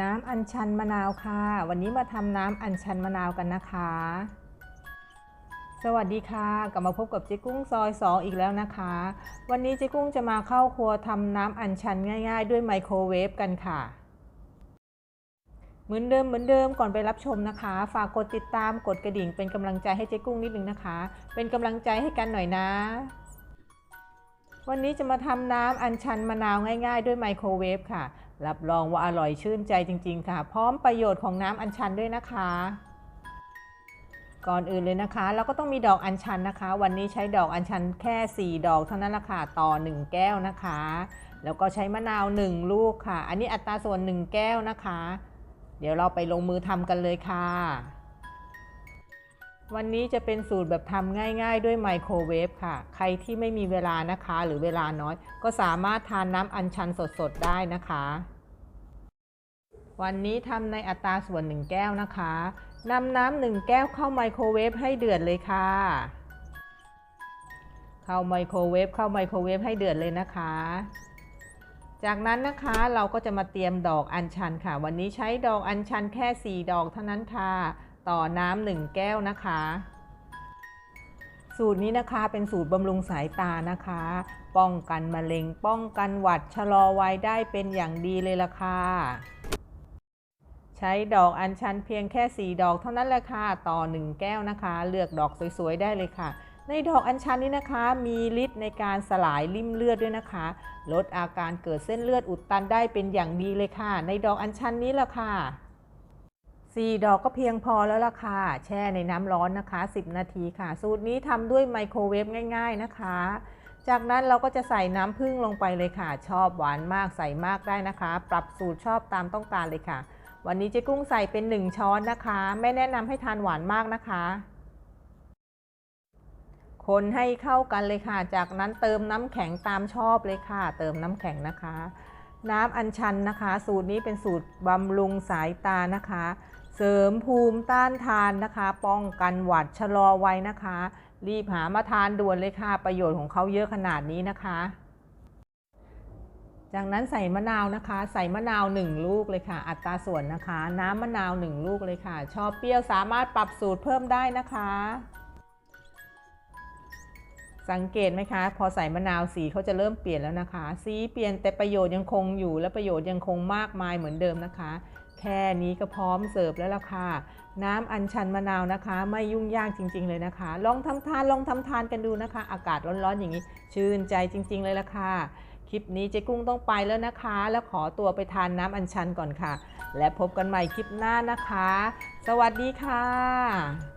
น้ำอัญชันมะนาวค่ะ วันนี้มาทำน้ำอัญชันมะนาวกันนะคะ สวัสดีค่ะ กลับมาพบกับเจ๊กุ้งซอยสองอีกแล้วนะคะ วันนี้เจ๊กุ้งจะมาเข้าครัวทำน้ำอัญชันง่าย ๆ ด้วยไมโครเวฟกันค่ะ เหมือนเดิมเหมือนเดิมก่อนไปรับชมนะคะ ฝากกดติดตามกดกระดิ่ง เป็นกำลังใจให้เจ๊กุ้งนิดนึงนะคะ เป็นกำลังใจให้กันหน่อยนะวันนี้จะมาทำน้ำอัญชันมะนาวง่าย ๆ ด้วยไมโครเวฟค่ะ รับรองว่าอร่อยชื่นใจจริง ๆ ค่ะ พร้อมประโยชน์ของน้ำอัญชันด้วยนะคะ ก่อนอื่นเลยนะคะ เราก็ต้องมีดอกอัญชันนะคะ วันนี้ใช้ดอกอัญชันแค่ 4 ดอกเท่านั้นละค่ะต่อ 1 แก้วนะคะ แล้วก็ใช้มะนาว 1 ลูกค่ะ อันนี้อัตราส่วน 1 แก้วนะคะ เดี๋ยวเราไปลงมือทำกันเลยค่ะ วันนี้จะเป็นสูตรแบบทำง่ายๆ ด้วยไมโครเวฟค่ะ ใครที่ไม่มีเวลานะคะ หรือเวลาน้อย ก็สามารถทานน้ำอัญชันสดๆ ได้นะคะ วันนี้ทำในอัตราส่วน 1 แก้วนะคะนำน้ำหนึ่งแก้วเข้าไมโครเวฟให้เดือดเลยค่ะ เข้าไมโครเวฟเข้าไมโครเวฟให้เดือดเลยนะคะ จากนั้นนะคะเราก็จะมาเตรียมดอกอัญชันค่ะ วันนี้ใช้ดอกอัญชันแค่ 4 ดอกเท่านั้นค่ะ ต่อน้ำหนึ่งแก้วนะคะ สูตรนี้นะคะเป็นสูตรบำรุงสายตานะคะ ป้องกันมะเร็ง ป้องกันหวัดชะลอวัยได้เป็นอย่างดีเลยล่ะค่ะใช้ดอกอัญชันเพียงแค่ 4 ดอกเท่านั้นแหละค่ะต่อ 1 แก้วนะคะ เลือกดอกสวยๆได้เลยค่ะ ในดอกอัญชันนี้นะคะ มีฤทธิ์ในการสลายริ่มเลือดด้วยนะคะ ลดอาการเกิดเส้นเลือดอุดตันได้เป็นอย่างดีเลยค่ะ ในดอกอัญชันนี้แหละค่ะ 4 ดอกก็เพียงพอแล้วล่ะค่ะ แช่ในน้ำร้อนนะคะ 10 นาทีค่ะ สูตรนี้ทำด้วยไมโครเวฟง่าย ๆนะคะ จากนั้นเราก็จะใส่น้ำผึ้งลงไปเลยค่ะ ชอบหวานมากใส่มากได้นะคะ ปรับสูตรชอบตามต้องการเลยค่ะ วันนี้เจ๊กุ้งใส่เป็น 1 ช้อนนะคะ ไม่แนะนำให้ทานหวานมากนะคะคนให้เข้ากันเลยค่ะ จากนั้นเติมน้ำแข็งตามชอบเลยค่ะ เติมน้ำแข็งนะคะ น้ำอัญชันนะคะ สูตรนี้เป็นสูตรบำรุงสายตานะคะ เสริมภูมิต้านทานนะคะ ป้องกันหวัดชะลอวัยนะคะ รีบหามาทานด่วนเลยค่ะ ประโยชน์ของเขาเยอะขนาดนี้นะคะ จากนั้นใส่มะนาวนะคะ ใส่มะนาว 1 ลูกเลยค่ะ อัตราส่วนนะคะ น้ำมะนาว 1 ลูกเลยค่ะ ชอบเปรี้ยวสามารถปรับสูตรเพิ่มได้นะคะ สังเกตไหมคะ พอใส่มะนาวสีเขาจะเริ่มเปลี่ยนแล้วนะคะ สีเปลี่ยนแต่ประโยชน์ยังคงอยู่ และประโยชน์ยังคงมากมายเหมือนเดิมนะคะ แค่นี้ก็พร้อมเสิร์ฟแล้วล่ะค่ะ น้ำอัญชันมะนาวนะคะ ไม่ยุ่งยากจริง ๆ เลยนะคะ ลองทำทานลองทำทานกันดูนะคะ อากาศร้อนๆอย่างนี้ ชื่นใจจริง ๆ เลยล่ะค่ะคลิปนี้เจ๊กุ้งต้องไปแล้วนะคะ แล้วขอตัวไปทานน้ำอัญชันก่อนค่ะ และพบกันใหม่คลิปหน้านะคะ สวัสดีค่ะ